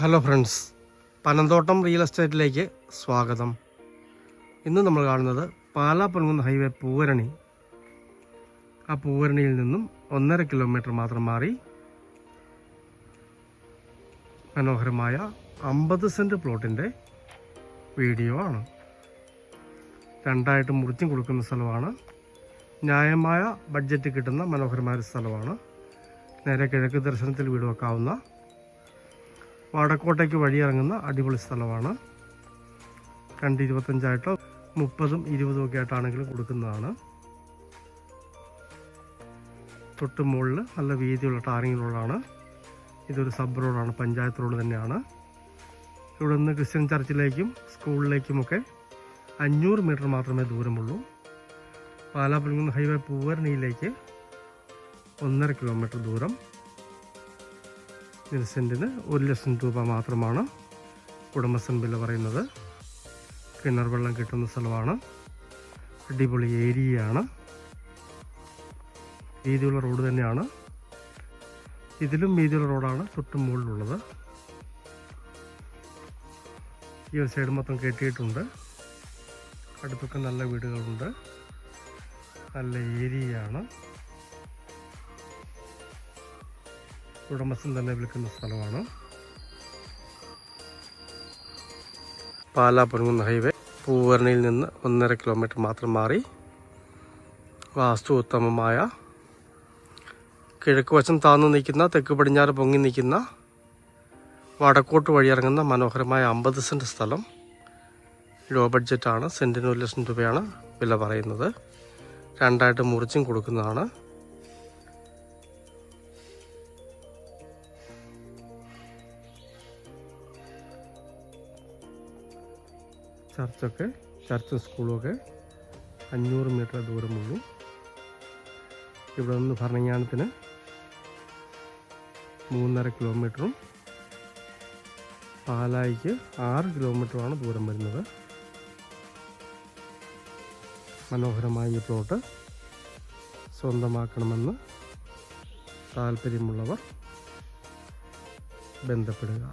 Hello friends Panamthottam real എസ്റ്റേറ്റിലേക്ക് സ്വാഗതം. ഇന്ന് നമ്മൾ കാണുന്നത് പാലാ പൊൻകുന്ന് ഹൈവേ പൂവരണി. ആ പൂവരണിയിൽ നിന്നും ഒന്നര കിലോമീറ്റർ മാത്രം മാറി മനോഹരമായ അമ്പത് സെന്റ് പ്ലോട്ടിന്റെ വീഡിയോ ആണ്. രണ്ടായിട്ട് മുറിച്ചും കൊടുക്കുന്ന സ്ഥലമാണ്. ന്യായമായ ബഡ്ജറ്റ് കിട്ടുന്ന മനോഹരമായ സ്ഥലമാണ്. നേരെ കിഴക്ക് ദർശനത്തിൽ വീട് വെക്കാവുന്ന വടക്കോട്ടേക്ക് വഴിയിറങ്ങുന്ന അടിപൊളി സ്ഥലമാണ്. രണ്ട് ഇരുപത്തഞ്ചായിട്ടോ മുപ്പതും ഇരുപതും ഒക്കെ ആയിട്ടാണെങ്കിലും കൊടുക്കുന്നതാണ്. തൊട്ട് മുകളിൽ നല്ല വീതിയുള്ള ടാറിംഗ് റോഡാണ്. ഇതൊരു സബ് റോഡാണ് പഞ്ചായത്ത് റോഡ് തന്നെയാണ്. ഇവിടെ നിന്ന് ക്രിസ്ത്യൻ ചർച്ചിലേക്കും സ്കൂളിലേക്കുമൊക്കെ അഞ്ഞൂറ് മീറ്റർ മാത്രമേ ദൂരമുള്ളൂ. പാലാപ്പുലിങ്ങുന്ന് ഹൈവേ പൂവരണിയിലേക്ക് ഒന്നര കിലോമീറ്റർ ദൂരം. ഇതിന് ഒരു ലക്ഷം രൂപ മാത്രമാണ് ഉടമസ്ഥൻ വില പറയുന്നത്. കിണർ വെള്ളം കിട്ടുന്ന സ്ഥലമാണ്. അടിപൊളി ഏരിയയാണ്. വീതിയുള്ള റോഡ് തന്നെയാണ്. ഇതിലും വീതിയുള്ള റോഡാണ് തൊട്ടും മുകളിലുള്ളത്. ഈ ഒരു സൈഡ് മൊത്തം കെട്ടിയിട്ടുണ്ട്. അടുത്തൊക്കെ നല്ല വീടുകളുണ്ട്. നല്ല ഏരിയയാണ്. ഉടമസ്ഥൻ തന്നെ വിൽക്കുന്ന സ്ഥലമാണ്. പാലാ പൊൻകുന്ന് ഹൈവേ പൂവരണിയിൽ നിന്ന് ഒന്നര കിലോമീറ്റർ മാത്രം മാറി വാസ്തു ഉത്തമമായ കിഴക്ക് വശം താന്നു നിൽക്കുന്ന തെക്ക് പടിഞ്ഞാറ് പൊങ്ങി നിൽക്കുന്ന വടക്കോട്ട് വഴിയിറങ്ങുന്ന മനോഹരമായ അമ്പത് സെന്റ് സ്ഥലം ലോ ബഡ്ജറ്റാണ്. സെന്റിന് ഒരു ലക്ഷം രൂപയാണ് വില പറയുന്നത്. രണ്ടായിട്ട് മുറിച്ചും കൊടുക്കുന്നതാണ്. ചർച്ചൊക്കെ ചർച്ച് സ്കൂളൊക്കെ അഞ്ഞൂറ് മീറ്റർ ദൂരമുള്ളൂ ഇവിടെ നിന്ന് ഭരണങ്ങാനത്തിന് മൂന്നര കിലോമീറ്ററും പാലായിക്ക് ആറ് കിലോമീറ്ററുമാണ് ദൂരം വരുന്നത്. മനോഹരമായ ഈ പ്ലോട്ട് സ്വന്തമാക്കണമെന്ന് താല്പര്യമുള്ളവർ ബന്ധപ്പെടുക.